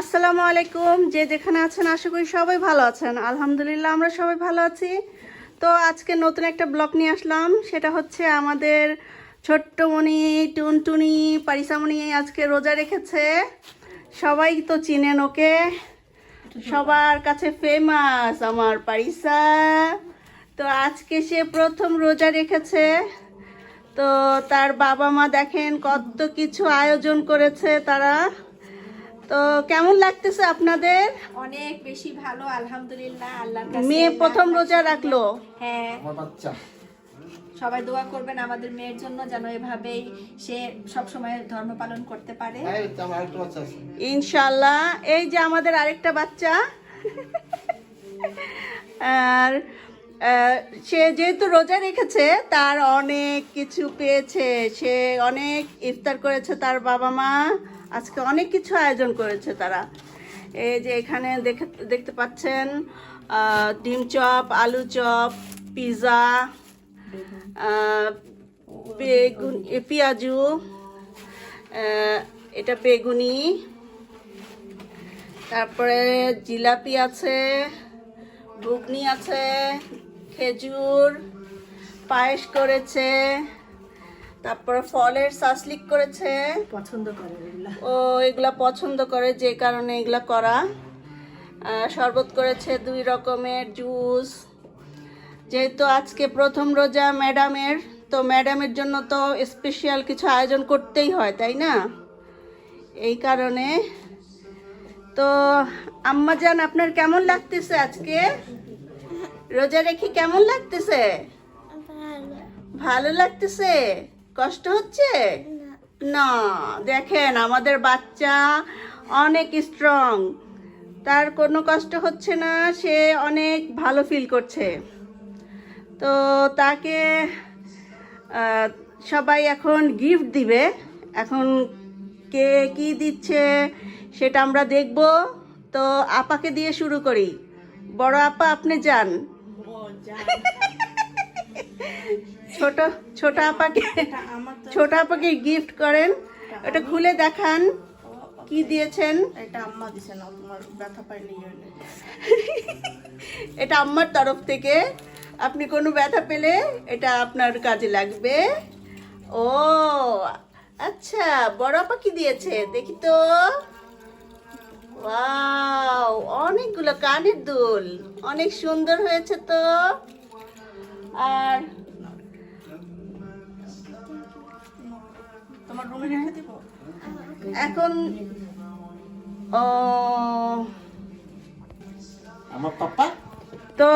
আসসালামু আলাইকুম। যে যেখানে আছেন, আশা করি সবাই ভালো আছেন। আলহামদুলিল্লাহ, আমরা সবাই ভালো আছি। তো আজকে নতুন একটা ব্লগ নিয়ে আসলাম। সেটা হচ্ছে আমাদের ছোট্টমণি টুনটুনি পারিসামণি আজকে রোজা রেখেছে। সবাই তো চিনেন ওকে। সবার কাছে ফেমাস আমার পারিসা। তো আজকে সে প্রথম রোজা রেখেছে। তো তার বাবা মা দেখেন কত কিছু আয়োজন করেছে তারা। তো কেমন লাগতেছে আপনাদের? অনেক বেশি ভালো আলহামদুলিল্লাহ আল্লাহর মেয়ে প্রথম রোজা রাখল? হ্যাঁ। বাচ্চা। সবাই দোয়া করবেন আমাদের মেয়ের জন্য যেন এভাবেই সে সব সময় ধর্ম পালন করতে পারে। ইনশাল্লাহ। এই যে আমাদের আরেকটা বাচ্চা। আর সে যেহেতু রোজা রেখেছে তার অনেক কিছু পেয়েছে। সে অনেক ইফতার করেছে তার বাবা মা। আজকে অনেক কিছু আয়োজন করেছে তারা। এই যে এখানে দেখে দেখতে পাচ্ছেন ডিম চপ আলু চপ আহ, বেগুন পেঁয়াজু এটা বেগুনি। তারপরে জিলাপি আছে ঘুগনি আছে খেজুর পায়েস করেছে তারপরে ফলের সাসলিক করেছে। পছন্দ করে ও এগুলা পছন্দ করে যে কারণে এগুলা করা। শরবত করেছে দুই রকমের জুস। যেহেতু আজকে প্রথম রোজা ম্যাডামের তো ম্যাডামের জন্য তো স্পেশাল কিছু আয়োজন করতেই হয় তাই না? এই কারণে। তো আম্মা জান আপনার কেমন লাগতেছে আজকে? রোজা রেখে কেমন লাগতেছে? ভালো। লাগতেছে? কষ্ট হচ্ছে? না। দেখেন আমাদের বাচ্চা অনেক স্ট্রং তার কোনো কষ্ট হচ্ছে না সে অনেক ভালো ফিল করছে। তো তাকে সবাই এখন গিফট দিবে। এখন কে কি দিচ্ছে সেটা আমরা দেখব। তো আপাকে দিয়ে শুরু করি। বড় আপা আপনি যান। ছোট ছোট আপাকে ছোট আপাকে গিফট করেন। ওটা খুলে দেখান কি দিয়েছেন? এটা আম্মা দিছে না তোমার ব্যথা ইয়ে এটা আম্মার তরফ থেকে। আপনি কোনো ব্যথা পেলে এটা আপনার কাজে লাগবে। ও আচ্ছা বড় আপা কি দিয়েছে? দেখি তো। ওয়াও অনেকগুলো কানের দুল। অনেক সুন্দর হয়েছে তো। আর তোমার রুমে রেখে দিব? এখন ও আমার পাপা তো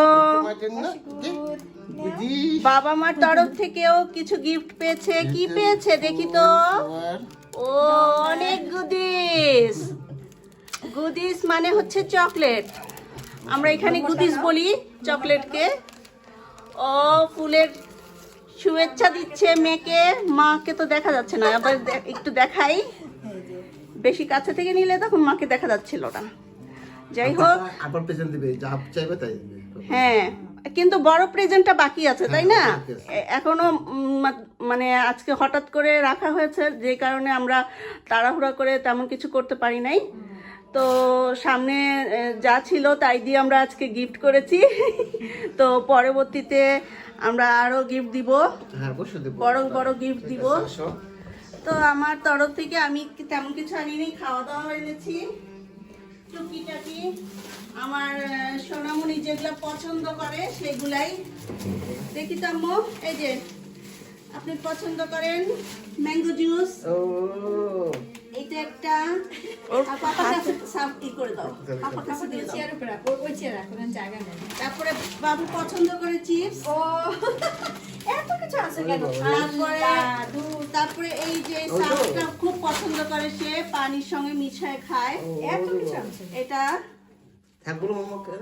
বাবা মার তরফ থেকেও কিছু গিফট পেয়েছে। কি পেয়েছে দেখি তো? ও অনেক গুদিস গুদিস মানে হচ্ছে চকলেট। আমরা এখানে গুদিস বলি চকলেটকে। ও ফুলের শুভেচ্ছা দিচ্ছে মেয়েকে। মাকে তো দেখা যাচ্ছে না আবার একটু দেখাই। বেশি কাছে থেকে নিলে তখন মাকে দেখা যাচ্ছিল না। যাই হোক। আবার প্রেজেন্ট দিবে যা চাইবে তাই দিবে। হ্যাঁ কিন্তু বড় প্রেজেন্টটা বাকি আছে তাই না? হ্যাঁ, এখনও মানে আজকে হঠাৎ করে রাখা হয়েছে যে কারণে আমরা তাড়াহুড়া করে তেমন কিছু করতে পারি নাই। তো সামনে যা ছিল তাই দিয়ে আমরা আজকে গিফট করেছি। তো পরবর্তীতে আমরা আরও গিফট দিব। হ্যাঁ বড় বড় গিফট দিব। তো আমার তরফ থেকে আমি তেমন কিছু আনিনি খাওয়া দাওয়া এনেছি টুকিটাকি আমার সোনামণি যেগুলো পছন্দ করে সেগুলাই। দেখি তো আম্মু এই যে আপনি পছন্দ করেন ম্যাঙ্গো জুস। ও। এইটা একটা আর পাপার ই করে দাও। পাপার কাছে দিয়ে চেয়ার উপরে রাখো ওই চেয়ার রাখো জায়গা নেই। তারপরে বাবু পছন্দ করে চিপস। ও এত কিছু আছে কেন? তারপরে তারপরে এই যে সাপটা খুব পছন্দ করে সে পানির সঙ্গে মিশায় খায়। এত কিছু আছে। এটা থাকব মামাকে।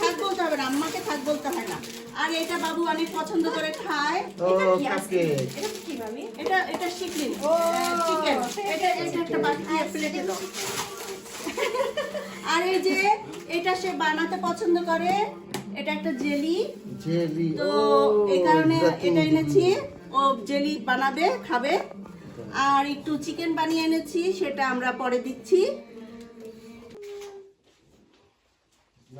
থাক বলতে হবে না আম্মাকে থাক বলতে হয় না। আর এটা বাবু অনেক পছন্দ করে খায়। ও কাকে এটা কি এটা এটা শিখলিন ও, চিকেন এটা এটা একটা বাটি দিয়ে প্লেটে দাও। আর এই যে এটা সে বানাতে পছন্দ করে এটা একটা জেলি। জেলি তো এই কারণে এটা এনেছি। ও জেলি বানাবে খাবে। আর একটু চিকেন বানিয়ে এনেছি সেটা আমরা পরে দিচ্ছি।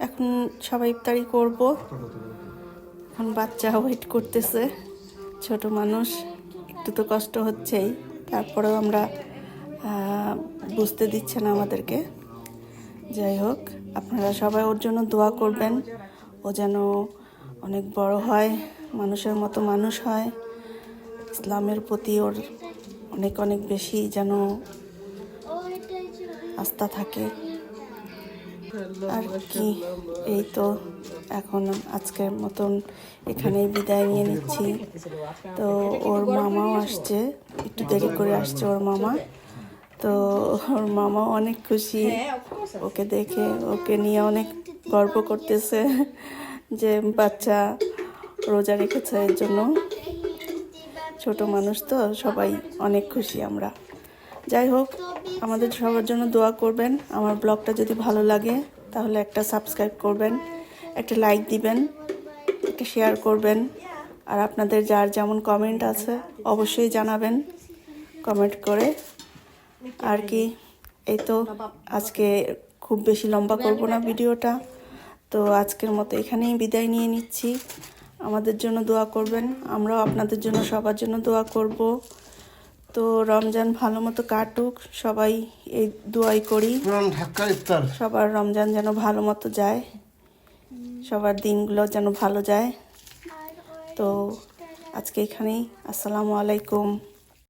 এখন সবাই ইফতারি করব। এখন বাচ্চা ওয়েট করতেছে, ছোট মানুষ, একটু তো কষ্ট হচ্ছেই। তারপরেও আমরা বুঝতে দিচ্ছে না আমাদেরকে। যাই হোক, আপনারা সবাই ওর জন্য দোয়া করবেন। ও যেন অনেক বড় হয়, মানুষের মতো মানুষ হয়। ইসলামের প্রতি ওর অনেক অনেক বেশি যেন আস্থা থাকে। আর কি এই তো এখন আজকের মতন এখানেই বিদায় নিয়ে নিচ্ছি। তো ওর মামাও আসছে একটু দেরি করে আসছে ওর মামা। তো ওর মামাও অনেক খুশি। ওকে দেখে ওকে নিয়ে অনেক গর্ব করতেছে যে বাচ্চা রোজা রেখেছে এর জন্য। ছোট মানুষ তো সবাই অনেক খুশি আমরা। যাই হোক আমাদের সবার জন্য দোয়া করবেন। আমার ব্লগটা যদি ভালো লাগে তাহলে একটা সাবস্ক্রাইব করবেন একটা লাইক দিবেন একটা শেয়ার করবেন। আর আপনাদের যার যেমন কমেন্ট আছে অবশ্যই জানাবেন কমেন্ট করে। আর কি এই তো আজকে খুব বেশি লম্বা করব না ভিডিওটা। তো আজকের মতো এখানেই বিদায় নিয়ে নিচ্ছি। আমাদের জন্য দোয়া করবেন আমরাও আপনাদের জন্য সবার জন্য দোয়া করব। তো রমজান ভালো মতো কাটুক সবাই এই দুয়াই করি। সবার রমজান যেন ভালো মতো যায় সবার দিনগুলো যেন ভালো যায়। তো আজকে এখানেই। আসসালামু আলাইকুম।